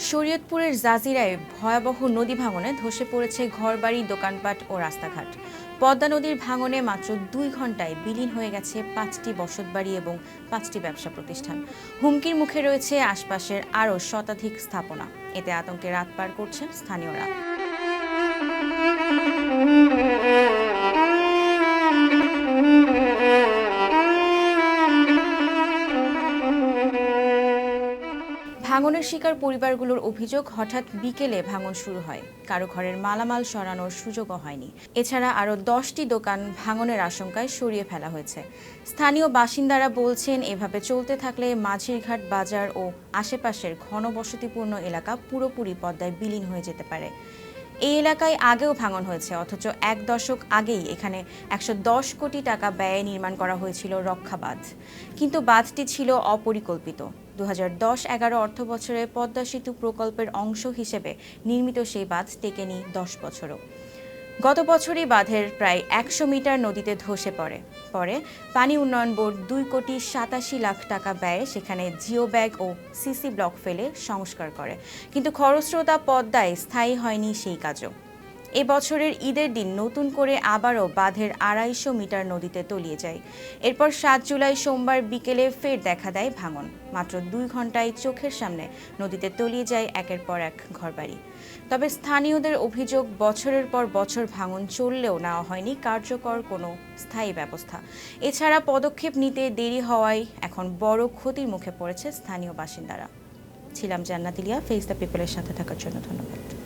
শরীয়তপুরের জাজিরায় ভয়াবহ নদী ভাঙনে ধসে পড়েছে ঘরবাড়ি, দোকানপাট ও রাস্তাঘাট। পদ্মা নদীর ভাঙনে মাত্র দুই ঘন্টায় বিলীন হয়ে গেছে পাঁচটি বসতবাড়ি এবং পাঁচটি ব্যবসা প্রতিষ্ঠান। হুমকির মুখে রয়েছে আশপাশের আরও শতাধিক স্থাপনা। এতে আতঙ্কে রাত পার করছেন স্থানীয়রা। ভাঙনের শিকার পরিবারগুলোর অভিযোগ হঠাৎ বিকেলে ভাঙন শুরু হয়। কারও ঘরের মালামাল সরানোর সুযোগও হয়নি। এছাড়া আরও দশটি দোকান ভাঙনের আশঙ্কায় সরিয়ে ফেলা হয়েছে। স্থানীয় বাসিন্দারা বলছেন, এভাবে চলতে থাকলে মাঝিরঘাট বাজার ও আশেপাশের ঘনবসতিপূর্ণ এলাকা পুরোপুরি পদ্মায় বিলীন হয়ে যেতে পারে। এই এলাকায় আগেও ভাঙন হয়েছে, অথচ এক দশক আগেই এখানে একশো দশ কোটি টাকা ব্যয়ে নির্মাণ করা হয়েছিল রক্ষা বাঁধ কিন্তু বাঁধটি ছিল অপরিকল্পিত। দু হাজার দশ এগারো অর্থ বছরে পদ্মা সেতু প্রকল্পের অংশ হিসেবে নির্মিত সেই বাঁধ টেকেনি দশ বছরও। গত বছরই বাঁধের প্রায় একশো মিটার নদীতে ধসে পড়ে। পরে পানি উন্নয়ন বোর্ড দুই কোটি সাতাশি লাখ টাকা ব্যয়ে সেখানে জিও ব্যাগ ও সিসি ব্লক ফেলে সংস্কার করে। কিন্তু খরস্রোতা পদ্মায় স্থায়ী হয়নি সেই কাজও। এ বছরের ঈদের দিন নতুন করে আবারও বাঁধের আড়াইশো মিটার নদীতে তলিয়ে যায়। এরপর সাত জুলাই সোমবার বিকেলে ফের দেখা দেয় ভাঙন। মাত্র দুই ঘন্টায় চোখের সামনে নদীতে তলিয়ে যায় একের পর এক ঘরবাড়ি। তবে স্থানীয়দের অভিযোগ, বছরের পর বছর ভাঙন চললেও নেওয়া হয়নি কার্যকর কোনো স্থায়ী ব্যবস্থা। এছাড়া পদক্ষেপ নিতে দেরি হওয়ায় এখন বড় ক্ষতির মুখে পড়েছে স্থানীয় বাসিন্দারা। ছিলাম জান্নাতিলিয়া ফেস দ্য পিপলের সাথে থাকার জন্য ধন্যবাদ।